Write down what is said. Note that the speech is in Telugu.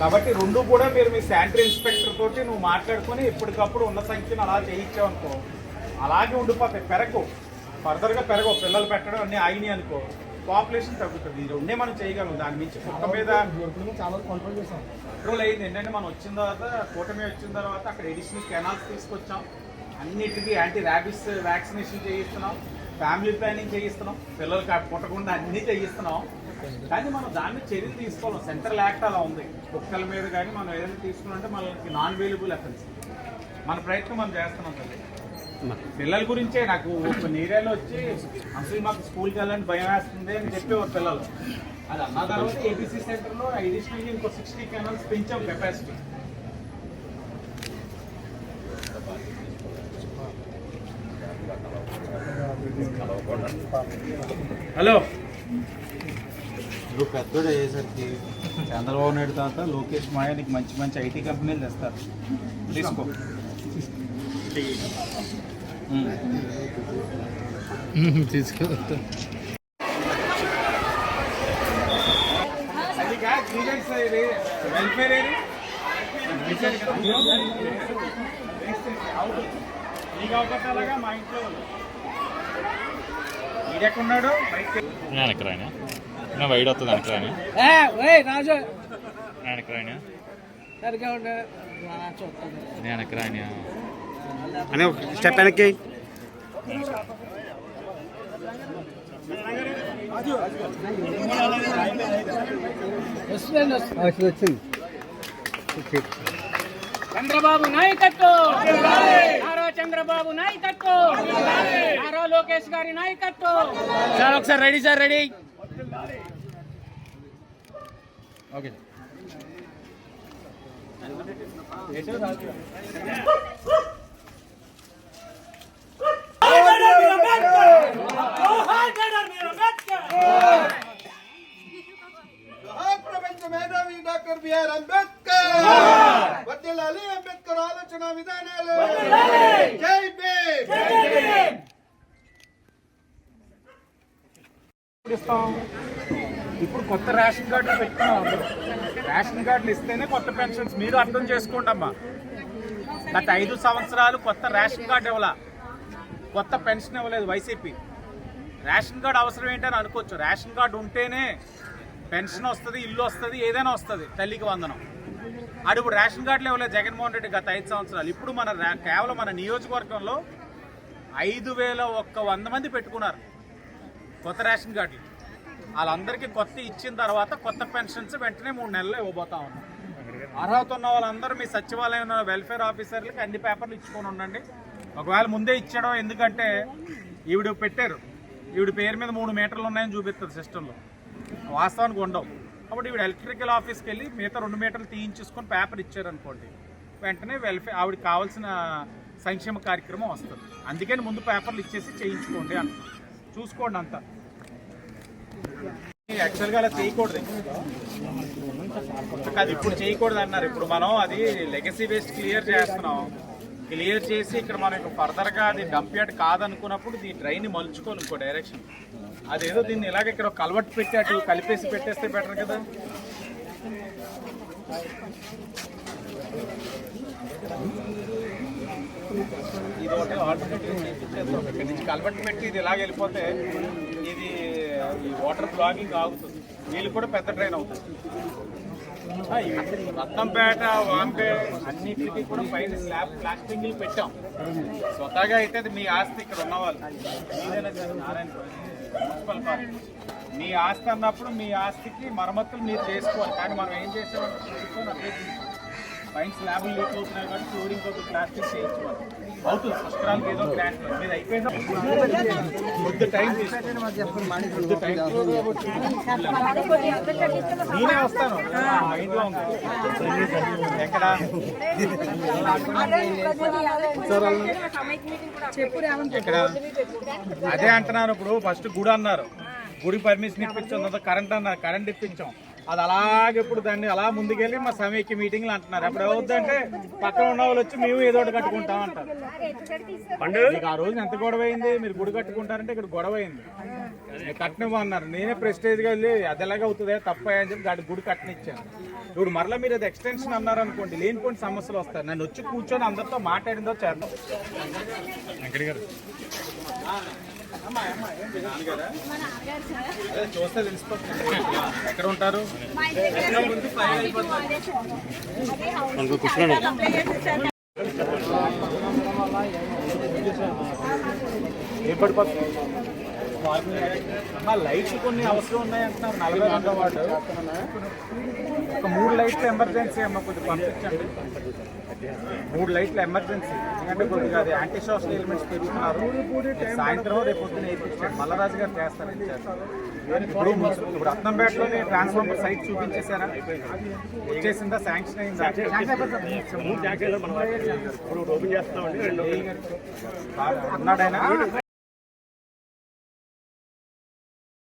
కాబట్టి రెండు కూడా మీరు మీ శానిటరీ ఇన్స్పెక్టర్ తోటి నువ్వు మాట్లాడుకొని ఎప్పటికప్పుడు ఉన్న సంఖ్యను అలా చేయించావు అనుకో. అలాగే ఉండిపోతాయి పెరగవు. ఫర్దర్గా పెరగవు. పిల్లలు పెట్టడం అన్నీ ఆగినాయి అనుకో. పాపులేషన్ తగ్గుతుంది. ఈ రెండే మనం చేయగలం. దాని మించి కుక్క మీద చాలా కంట్రోల్ చేసాం కంట్రోల్ అయింది ఏంటంటే మనం వచ్చిన తర్వాత కూటమి వచ్చిన తర్వాత అక్కడ ఎడిషనల్ కెనాల్స్ తీసుకొచ్చాం. అన్నిటికీ యాంటీ ర్యాబిస్ వ్యాక్సినేషన్ చేయిస్తున్నాం. ఫ్యామిలీ ప్లానింగ్ చేయిస్తున్నాం. పిల్లలకి పుట్టకుండా అన్నీ చేయిస్తున్నాం. కానీ మనం దాని మీద చర్యలు తీసుకోవాలి. సెంట్రల్ యాక్ట్ అలా ఉంది. కుక్కల మీద కానీ మనం ఏదైనా తీసుకున్నంటే మనకి నాన్ అవైలబుల్ అఫెన్స్ మన ప్రయత్నం మనం చేస్తున్నాం తల్లి. పిల్లల గురించే నాకు కొన్ని ఏరియాలో వచ్చి అసలు మాకు స్కూల్కి వెళ్ళాలని భయం వేస్తుంది అని చెప్పేవారు పిల్లలు. అది అన్న తర్వాత ఏబీసీ సెంటర్లో అడిషనల్గా ఇంకో సిక్స్టీ కెనల్స్ పెంచాం కెపాసిటీ హలో నువ్వు పెద్దోడు అయ్యేసరికి చంద్రబాబు నాయుడు తర్వాత లోకేష్ మాయ నీకు మంచి మంచి ఐటీ కంపెనీలు తెస్తారు. తీసుకో. తీసుకో. నీకు మా ఇంట్లో బయట నా వైడ్ వస్తుంది వెనక్కి రాయనా? రాజు. ఉండే. నేను అని స్టెప్ వెనక్కి. వచ్చింది. చంద్రబాబు నాయకత్వం. నారా చంద్రబాబు నాయకత్వం. నారా లోకేష్ గారి నాయకత్వం. సార్ ఒకసారి రెడీ సార్ రెడీ. ఓకే ప్రపంచ మేధావి డాక్టర్ బిఆర్ అంబేద్కర్ వర్దిల్లాలి అంబేద్కర్ ఆలోచన విధానాలు జై భీమ్ ఇప్పుడు ఇస్తాం ఇప్పుడు కొత్త రేషన్ కార్డులు పెట్టుకున్నాం అందరూ. రేషన్ కార్డులు ఇస్తేనే కొత్త పెన్షన్స్. మీరు అర్థం చేసుకోండి అమ్మా. గత ఐదు సంవత్సరాలు కొత్త రేషన్ కార్డు ఇవ్వాల. కొత్త పెన్షన్ ఇవ్వలేదు వైసీపీ. రేషన్ కార్డు అవసరం ఏంటని అనుకోవచ్చు. రేషన్ కార్డు ఉంటేనే పెన్షన్ వస్తుంది ఇల్లు వస్తుంది ఏదైనా వస్తుంది. తల్లికి వందనం. అది ఇప్పుడు రేషన్ కార్డులు ఇవ్వలేదు జగన్మోహన్ రెడ్డి గత ఐదు సంవత్సరాలు. ఇప్పుడు మన కేవలం మన నియోజకవర్గంలో ఐదు వేల ఒక్క వంద మంది పెట్టుకున్నారు కొత్త రేషన్ కార్డులు. వాళ్ళందరికీ కొత్త ఇచ్చిన తర్వాత కొత్త పెన్షన్స్ వెంటనే మూడు నెలలు ఇవ్వబోతా ఉన్నాం. అర్హత ఉన్న వాళ్ళందరూ మీ సచివాలయం వెల్ఫేర్ ఆఫీసర్లకి అన్ని పేపర్లు ఇచ్చుకొని ఉండండి. ఒకవేళ ముందే ఇచ్చడం ఎందుకంటే ఈవిడ పెట్టారు. ఈవిడ పేరు మీద మూడు మీటర్లు ఉన్నాయని చూపిస్తుంది సిస్టంలో. వాస్తవానికి ఉండవు. అప్పుడు ఈవిడ ఎలక్ట్రికల్ ఆఫీస్కి వెళ్ళి మిగతా రెండు మీటర్లు తీయించేసుకొని పేపర్ ఇచ్చారనుకోండి వెంటనే వెల్ఫేర్ ఆవిడకి కావాల్సిన సంక్షేమ కార్యక్రమం వస్తుంది. అందుకని ముందు పేపర్లు ఇచ్చేసి చేయించుకోండి అంట చూసుకోండి అంతా. యాక్చువల్గా అలా చేయకూడదు. అది ఇప్పుడు చేయకూడదు అన్నారు. ఇప్పుడు మనం అది లెగసీ వేస్ట్ క్లియర్ చేస్తున్నాం. క్లియర్ చేసి ఇక్కడ మనం ఫర్దర్గా అది డంప్యార్డ్ కాదనుకున్నప్పుడు ఈ డ్రైన్ మలుచుకోను ఇంకో డైరెక్షన్ అదేదో దీన్ని ఇలాగ ఇక్కడ కలవట్ పెట్టి అటు కలిపేసి పెట్టేస్తే బెటర్ కదా. ఇది ఒకటి ఆల్టర్నేటివ్ ఇక్కడ నుంచి కలవట్ పెట్టి ఇది ఇలాగ వెళ్ళిపోతే ఇది ఈ వాటర్ బ్లాగింగ్ ఆగుతుంది. వీళ్ళు కూడా పెద్ద ట్రైన్ అవుతుంది రత్నంపేట వాంపే అన్నిటికీ కూడా పైన స్లాబ్ ప్లాస్టింగ్లు పెట్టాం. స్వతహాగా అయితే అది మీ ఆస్తి ఇక్కడ ఉన్నవాళ్ళు. నారాయణ మున్సిపల్ పార్క్ మీ ఆస్తి అన్నప్పుడు మీ ఆస్తికి మరమ్మతులు మీరు చేసుకోవాలి. కానీ మనం ఏం చేసామంటే పైన స్లాబులు లీక్ అవుతున్నాయి కాబట్టి ఫ్లోరింగ్ ఒక ప్లాస్టిక్ చేయించుకోవాలి. అవుతుంది. పుష్కరాలకు ఏదో గ్రాంట్ మీద అయిపోయిందా కొద్ది టైం కొద్ది టైం నేనే వస్తాను. మా ఇంట్లో ఉంది ఎక్కడ? ఎక్కడ? అదే అంటున్నాను ఇప్పుడు. ఫస్ట్ గుడి అన్నారు. గుడి పర్మిషన్ ఇప్పించాం తర్వాత కరెంట్ అన్నారు. కరెంట్ ఇప్పించాం. అది అలాగే ఇప్పుడు దాన్ని అలా ముందుకెళ్ళి మా సమైక్య మీటింగ్లు అంటున్నారు. అప్పుడు ఏమవుతుందంటే పక్కన ఉన్న వాళ్ళు వచ్చి మేము ఏదో ఒకటి కట్టుకుంటాం అంటారు. మీకు ఆ రోజు ఎంత గొడవ అయింది? మీరు గుడి కట్టుకుంటారంటే ఇక్కడ గొడవ అయింది. కట్టనివ్వన్నారు నేనే ప్రెస్టేజ్గా వెళ్ళి అది ఎలాగ అవుతుంది తప్ప అని చెప్పి గాడి గుడి కట్టనిచ్చాను. ఇప్పుడు మరలా మీరు అది ఎక్స్టెన్షన్ అన్నారు అనుకోండి లేనిపోయిన సమస్యలు వస్తాయి. నన్ను వచ్చి కూర్చొని అందరితో మాట్లాడిందో చేద్దాం వెంకట గారు చూస్తే తెలిసిపోతుంది ఎక్కడ ఉంటారు మనకు కూర్చున్నాను అమ్మా లైట్స్ కొన్ని అవసరం ఉన్నాయి అంటున్నారు నలభై రెండో వాడు ఒక మూడు లైట్లు ఎమర్జెన్సీ అమ్మ కొద్దిగా పంపించండి. మూడు లైట్లు ఎమర్జెన్సీ. ఎందుకంటే కొద్దిగా అది యాంటీ సోషల్ ఎలిమెంట్స్ పెరుగుతున్నారు సాయంత్రం రేపు పొద్దున వేయించారు మల్లరాజు గారు చేస్తారు ఇప్పుడు ఇప్పుడు రత్నంపేటలో ట్రాన్స్ఫార్మర్ సైట్ చూపించేశారా? వచ్చేసిందా? శాంక్షన్ అయిందా? ఉన్నాడైనా